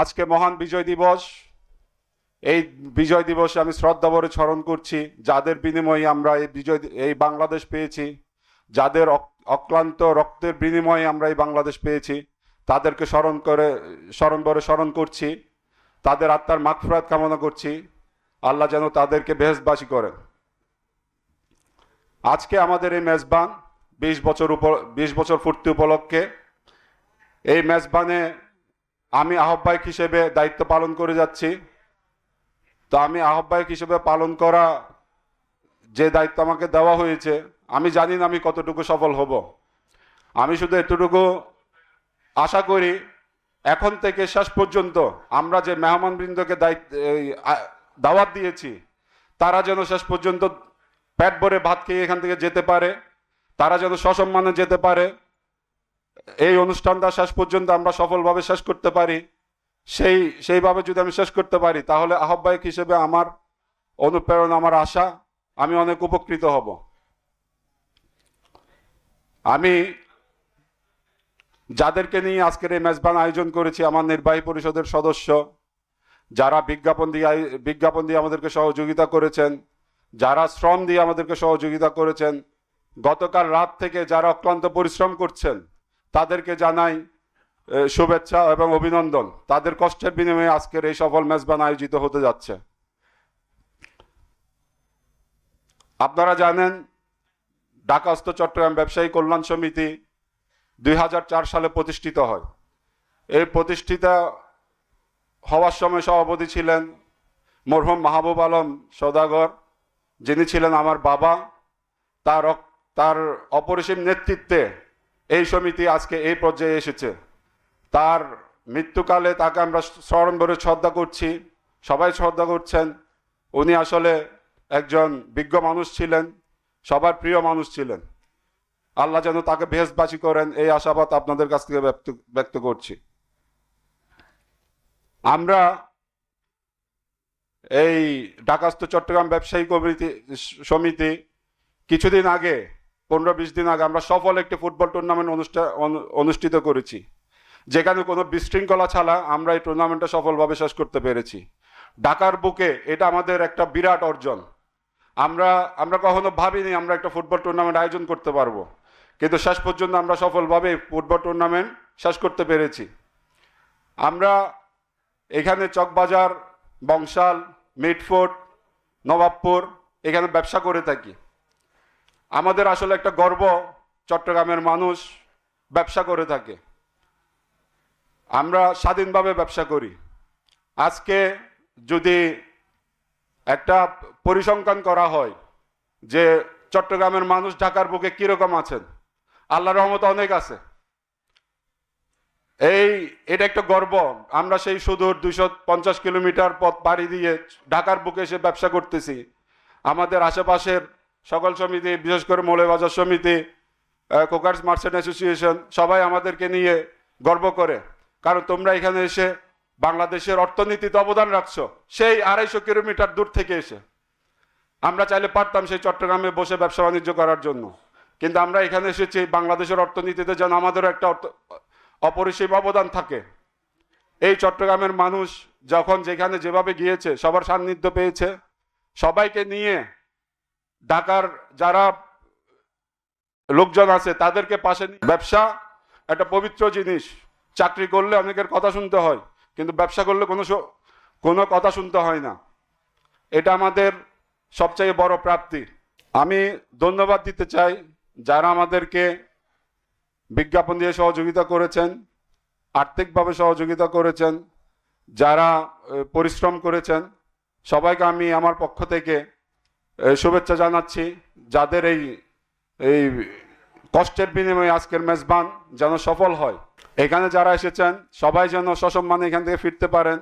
আজকে মহান বিজয় দিবস। এই বিজয় দিবসে আমি শ্রদ্ধাভরে স্মরণ করছি, যাদের বিনিময়ে আমরা এই বিজয় এই বাংলাদেশ পেয়েছি, যাদের অক্লান্ত রক্তের বিনিময়ে আমরা এই বাংলাদেশ পেয়েছি, তাদেরকে স্মরণ করে স্মরণ করে স্মরণ করছি, তাদের আত্মার মাগফিরাত কামনা করছি, আল্লাহ যেন তাদেরকে বেহেশবাসী করেন। আজকে আমাদের এই মেজবান বিশ বছর উপর বিশ বছর ফুর্তি উপলক্ষে এই মেজবানে আমি আহ্বায়ক হিসেবে দায়িত্ব পালন করে যাচ্ছি। তো আমি আহ্বায়ক হিসেবে পালন করা যে দায়িত্ব আমাকে দেওয়া হয়েছে, আমি জানি না আমি কতটুকু সফল হব। আমি শুধু এতটুকু আশা করি, এখন থেকে শেষ পর্যন্ত আমরা যে মেহমানবৃন্দকে দায়িত্ব দাওয়াত দিয়েছি, তারা যেন শেষ পর্যন্ত পেট ভরে ভাত খেয়ে এখান থেকে যেতে পারে, তারা যেন সসম্মানে যেতে পারে এই অনুষ্ঠানটা শেষ পর্যন্ত আমরা সফলভাবে শেষ করতে পারি। সেই, সেইভাবে যদি আমি শেষ করতে পারি, তাহলে আহ্বায়ক হিসেবে আমার অনুপ্রেরণা, আমার আশা, আমি অনেক উপকৃত হব। আমি যাদেরকে নিয়ে আজকের এই মেজবান আয়োজন করেছি, আমার নির্বাহী পরিষদের সদস্য, যারা বিজ্ঞাপন দিয়ে বিজ্ঞাপন দিয়ে আমাদেরকে সহযোগিতা করেছেন, যারা শ্রম দিয়ে আমাদেরকে সহযোগিতা করেছেন, গতকাল রাত থেকে যারা অক্লান্ত পরিশ্রম করছেন তাদেরকে জানাই শুভেচ্ছা এবং অভিনন্দন। তাদের কষ্টের বিনিময়ে আজকের এই সফল মেজবান আয়োজিত হতে যাচ্ছে। আপনারা জানেন ঢাকাস্থ চট্টগ্রাম ব্যবসায়ী কল্যাণ সমিতি দুই হাজার চার সালে প্রতিষ্ঠিত হয়। এই প্রতিষ্ঠিত হওয়ার সময় সভাপতি ছিলেন মরহুম মাহবুব আলম সদাগর, যিনি ছিলেন আমার বাবা। তার তার অপরিসীম নেতৃত্বে এই সমিতি আজকে এই পর্যায়ে এসেছে। তার মৃত্যুকালে তাকে আমরা স্মরণ করে শ্রদ্ধা করছি। সবাই শ্রদ্ধা করছেন। উনি আসলে একজন বিজ্ঞ মানুষ ছিলেন, সবার প্রিয় মানুষ ছিলেন। আল্লাহ যেন তাকে বেহেশবাসী করেন, এই আশাবাদ আপনাদের কাছ থেকে ব্যক্ত ব্যক্ত করছি। আমরা এই ঢাকাস্থ চট্টগ্রাম ব্যবসায়ী কমিটি সমিতি কিছুদিন আগে পনেরো বিশ দিন আগে আমরা সফল একটি ফুটবল টুর্নামেন্ট অনুষ্ঠান অনুষ্ঠিত করেছি। যেখানে কোনো বিশৃঙ্খলা ছাড়া আমরা এই টুর্নামেন্টটা সফলভাবে শেষ করতে পেরেছি। ঢাকার বুকে এটা আমাদের একটা বিরাট অর্জন। আমরা আমরা কখনো ভাবিনি আমরা একটা ফুটবল টুর্নামেন্ট আয়োজন করতে পারব। কিন্তু শেষ পর্যন্ত আমরা সফলভাবে ফুটবল টুর্নামেন্ট শেষ করতে পেরেছি। আমরা এখানে চকবাজার, বংশাল মিটফোর্ট নবাবপুর এখানে ব্যবসা করে থাকি। আমাদের আসলে একটা গর্ব, চট্টগ্রামের মানুষ ব্যবসা করে থাকে। আমরা স্বাধীনভাবে ব্যবসা করি। আজকে যদি একটা পরিসংখ্যান করা হয় যে চট্টগ্রামের মানুষ ঢাকার বুকে কীরকম আছেন আল্লাহ রহমত অনেক আছে। এই, এটা একটা গর্ব। আমরা সেই সুদূর দুইশো পঞ্চাশ কিলোমিটার পথ পাড়ি দিয়ে ঢাকার বুকে এসে ব্যবসা করতেছি। আমাদের আশেপাশের সকল সমিতি, বিশেষ করে মৌলবাজার সমিতি কোকার্স মার্চেন্ট অ্যাসোসিয়েশন, সবাই আমাদেরকে নিয়ে গর্ব করে। কারণ তোমরা এখানে এসে বাংলাদেশের অর্থনীতিতে অবদান রাখছো, সেই আড়াইশো কিলোমিটার দূর থেকে এসে। আমরা চাইলে পারতাম সেই চট্টগ্রামে বসে ব্যবসা বাণিজ্য করার জন্য। কিন্তু আমরা এখানে এসেছি, বাংলাদেশের অর্থনীতিতে যেন আমাদেরও একটা অপরিসীম অবদান থাকে। এই চট্টগ্রামের মানুষ যখন যেখানে যেভাবে গিয়েছে, সবার সান্নিধ্য পেয়েছে। সবাইকে নিয়ে ঢাকার যারা লোকজন আছে, তাদেরকে পাশে ব্যবসা একটা পবিত্র জিনিস। চাকরি করলে অনেকের কথা শুনতে হয়, কিন্তু ব্যবসা করলে কোনো কোনো কথা শুনতে হয় না। এটা আমাদের সবচেয়ে বড় প্রাপ্তি। আমি ধন্যবাদ দিতে চাই যারা আমাদেরকে বিজ্ঞাপন দিয়ে সহযোগিতা করেছেন, আর্থিকভাবে সহযোগিতা করেছেন, যারা পরিশ্রম করেছেন। সবাইকে আমি আমার পক্ষ থেকে শুভেচ্ছা জানাচ্ছি। যাদের এই এই কষ্টের বিনিময়ে আজকের মেজবান যেন সফল হয়, এখানে যারা এসেছেন, সবাই যেন সসম্মানে এখান থেকে ফিরতে পারেন।